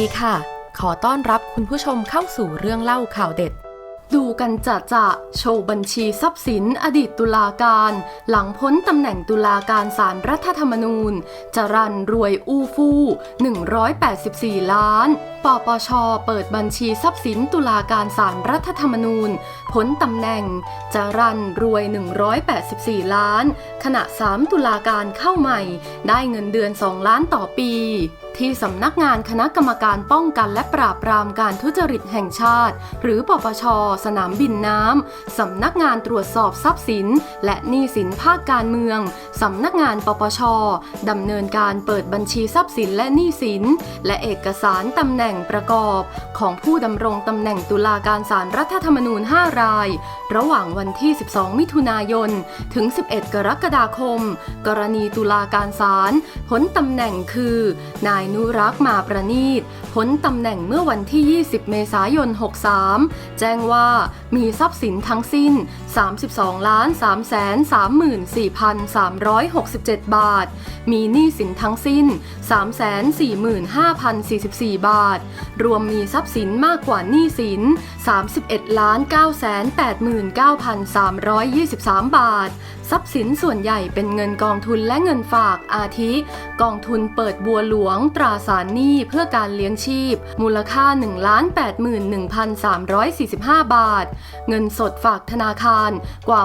ดีค่ะ ขอต้อนรับคุณผู้ชมเข้าสู่เรื่องเล่าข่าวเด็ด ดูกันจะจะโชว์บัญชีทรัพย์สินอดีตตุลาการ หลังพ้นตำแหน่งตุลาการศาลรรัฐธรรมนูญจรันรวยอู้ฟู่184 ล้าน ปปช เปิดบัญชีทรัพย์สินตุลาการศาลรรัฐธรรมนูญพ้นตำแหน่งจรันรวย 184 ล้าน ขณะ 3 ตุลาการเข้าใหม่ ได้เงินเดือน 2 ล้านต่อปี ที่สำนักงานคณะกรรมการป้องกันและปราบปรามการทุจริตแห่งชาติ หรือปปช สนามบินน้ำ สำนักงานตรวจสอบทรัพย์สิน และหนี้สินภาคการเมือง สำนักงานปปชดำเนินการเปิดบัญชีทรัพย์สินและหนี้สิน และเอกสารตำแหน่งประกอบ ของผู้ดำรงตำแหน่งตุลาการศาลรรัฐธรรมนูญ 5 ราย ระหว่างวันที่ 12 มิถุนายน ถึง 11 กรกฎาคม กรณีตุลาการศาลพ้นตำแหน่งคือนายนุรักษ์มาประนีตพ้นตำแหน่งเมื่อวันที่ 20 เมษายน 63 แจ้งว่ามีทรัพย์สินทั้งสิ้น 32 ล้าน3แสน34,367 บาท มีหนี้สินทั้งสิ้น 345,044 บาท รวมมีทรัพย์สินมากกว่าหนี้สิน 31ล้าน9 8 9 3 2 3 บาท ทรัพย์สินส่วนใหญ่เป็นเงินกองทุนและเงินฝากอาทิ กองทุนเปิดบัวหลวง ตราสารหนี้เพื่อการเลี้ยงชีพ มูลค่า 1,81,345 บาท เงินสดฝากธนาคารกว่า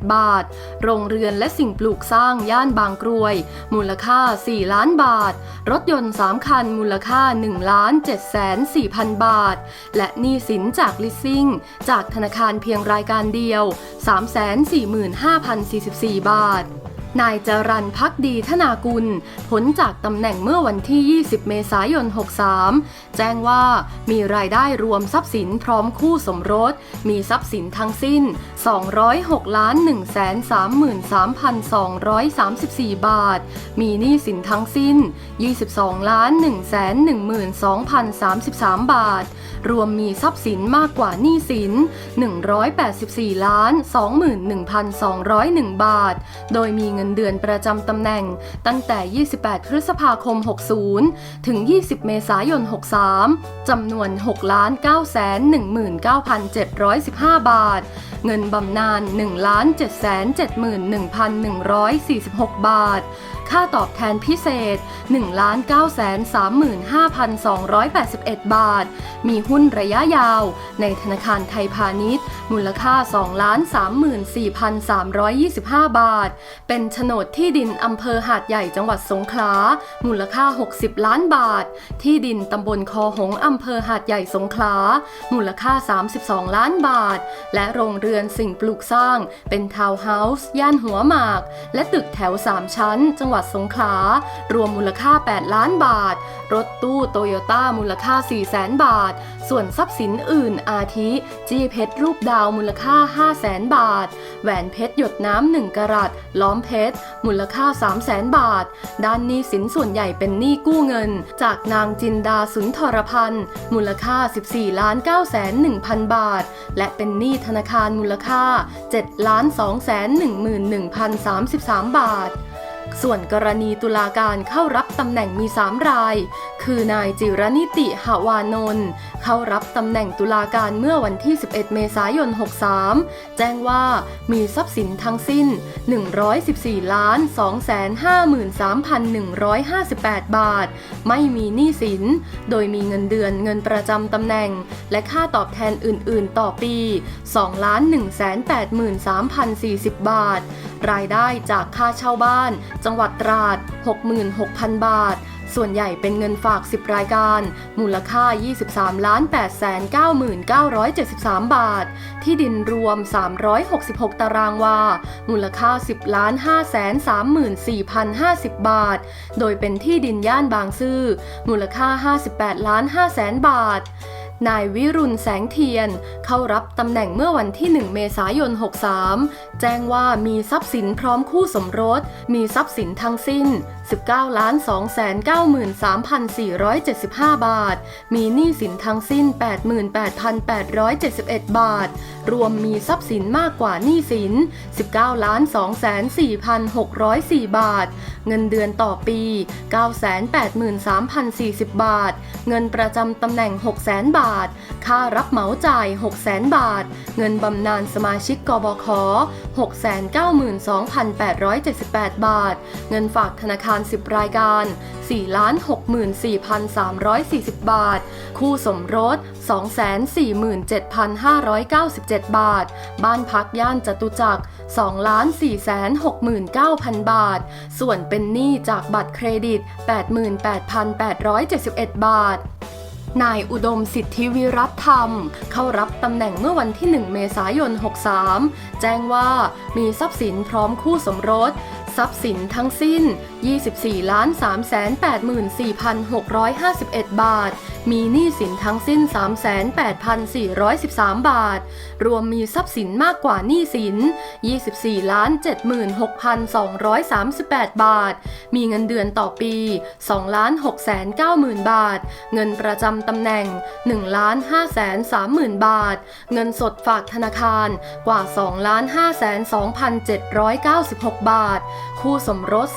6,358,817 บาท โรงเรือนและสิ่งปลูกสร้างย่านบางกรวย มูลค่า 4 ล้านบาท รถยนต์ 3 คัน มูลค่า1ล้าน7แสน4,000 บาท และหนี้สินจากลิสซิ่ง จากธนาคารเพียงรายการเดียว345,044 บาท นายจรันพักดีธนากุลพ้นจากตำแหน่งเมื่อวันที่ 20 เมษายน 63 แจ้งว่ามีรายได้รวมทรัพย์สินพร้อมคู่สมรส มีทรัพย์สินทั้งสิ้น 206ล้าน133,234 บาท มีหนี้สินทั้งสิ้น 22ล้าน112,033 บาท รวมมีทรัพย์สินมากกว่าหนี้สิน 184 ล้าน 21,201 บาท โดยมีเงินเดือนประจำตำแหน่งตั้งแต่ 28 พฤษภาคม 60 ถึง 20 เมษายน 63 จำนวน 6 ล้าน 9 19,715 บาท เงินบำนาญ1ล้าน7แสน71,146 บาท ค่าตอบแทนพิเศษ1ล้าน9แสน35,281 บาท มีหุ้นระยะยาว ในธนาคารไทยพาณิชย์ มูลค่า2ล้าน34,325 บาท เป็นโฉนดที่ดินอำเภอหาดใหญ่จังหวัดสงขลา มูลค่า 60 ล้านบาท ที่ดินตำบลคอหงอำเภอหาดใหญ่สงขลา มูลค่า 32 ล้านบาท และโรงเรือนสิ่งปลูกสร้าง เป็นทาวน์เฮาส์ย่านหัวหมาก และตึกแถว 3 ชั้น จังหวัดสงขลา รวมมูลค่า 8 ล้านบาท รถตู้โตโยต้ามูลค่า4แสนบาท ส่วนทรัพย์สินอื่นอาทิ จี้เพชรรูปดาวมูลค่า5แสนบาท แหวนเพชรหยดน้ำ1กะรัตล้อมเพชร มูลค่า 3 0 0แสนบาท ด้านหนี้สินส่วนใหญ่เป็นหนี้กู้เงิน จากนางจินดาสุนทรพันธ์มูลค่า 14 ล้าน9แสน1พันบาท และเป็นหนี้ธนาคารมูลค่า7ล้าน2แสน11,033 บาท ส่วนกรณีตุลาการเข้ารับตำแหน่งมี 3 ราย คือนายจิรนิติหาวานนท์เข้ารับตำแหน่งตุลาการเมื่อวันที่ 11 เมษายน 63 แจ้งว่ามีทรัพย์สินทั้งสิ้น 114ล้าน253,158 บาท ไม่มีหนี้สิน โดยมีเงินเดือนเงินประจำตำแหน่ง และค่าตอบแทนอื่น ๆ ต่อปี 2 ล้าน183,040 บาท รายได้จากค่าเช่าบ้านจังหวัดตราด 66,000 บาท ส่วนใหญ่เป็นเงินฝาก 10 รายการ มูลค่า 23 ล้าน8แสน99,973 บาท ที่ดินรวม 366 ตารางวา มูลค่า 10 ล้าน5แสน34,050 บาท โดยเป็นที่ดินย่านบางซื่อ มูลค่า 58 ล้าน5แสนบาทนายวิรุณแสงเทียน เข้ารับตำแหน่งเมื่อวันที่ 1 เมษายน 63 แจ้งว่ามีทรัพย์สินพร้อมคู่สมรส มีทรัพย์สินทั้งสิ้น 19ล้าน293,475 บาท มีหนี้สินทั้งสิ้น 88,871 บาท รวมมีทรัพย์สินมากกว่าหนี้สิน 19ล้าน204,604 บาท เงินเดือนต่อปี 983,040 บาท เงินประจำตำแหน่ง 600,000 บาท ค่ารับเหมาจ่าย600,000 บาท เงินบำนาญสมาชิกกบข 692,878 บาท เงินฝากธนาคาร 10 รายการ 4,64,340 บาท คู่สมรส 247,597 บาท บ้านพักย่านจตุจักร2,469,000 บาท ส่วนเป็นหนี้จากบัตรเครดิต 88,871 บาท นายอุดมสิทธิวิรัตธรรม เข้ารับตำแหน่งเมื่อวันที่ 1 เมษายน 63 แจ้งว่ามีทรัพย์สินพร้อมคู่สมรส ทรัพย์สินทั้งสิ้น 24 ล้าน384,651 บาท มีหนี้สินทั้งสิ้น 38,413 บาท รวมมีทรัพย์สินมากกว่าหนี้สิน 24 ล้าน76,238 บาท มีเงินเดือนต่อปี 2 ล้าน690,000บาท เงินประจำตำแหน่ง 1 ล้าน530,000 บาท เงินสดฝากธนาคารกว่า 2 ล้าน5 2,796 บาทคู่สมรส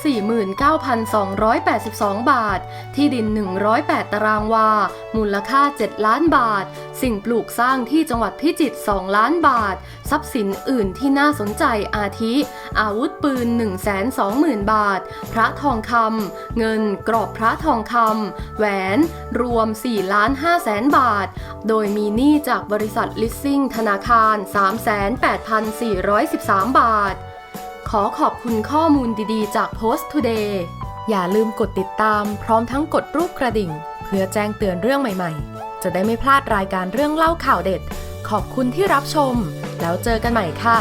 49,282 บาท ที่ดิน 108 ตารางวา มูลค่า 7 ล้านบาท สิ่งปลูกสร้างที่จังหวัดพิจิตร 2 ล้านบาท ทรัพย์สินอื่นที่น่าสนใจอาทิ อาวุธปืน 120,000 บาท พระทองคำ เงินกรอบพระทองคำ แหวน รวม 4 ล้าน5แสนบาท โดยมีหนี้จากบริษัทลิสซิ่งธนาคาร 38,413 บาท ขอขอบคุณข้อมูลดีๆ จาก Post Today อย่าลืมกดติดตามพร้อมทั้งกดรูปกระดิ่ง เพื่อแจ้งเตือนเรื่องใหม่ๆ จะได้ไม่พลาดรายการเรื่องเล่าข่าวเด็ด ขอบคุณที่รับชม แล้วเจอกันใหม่ค่ะ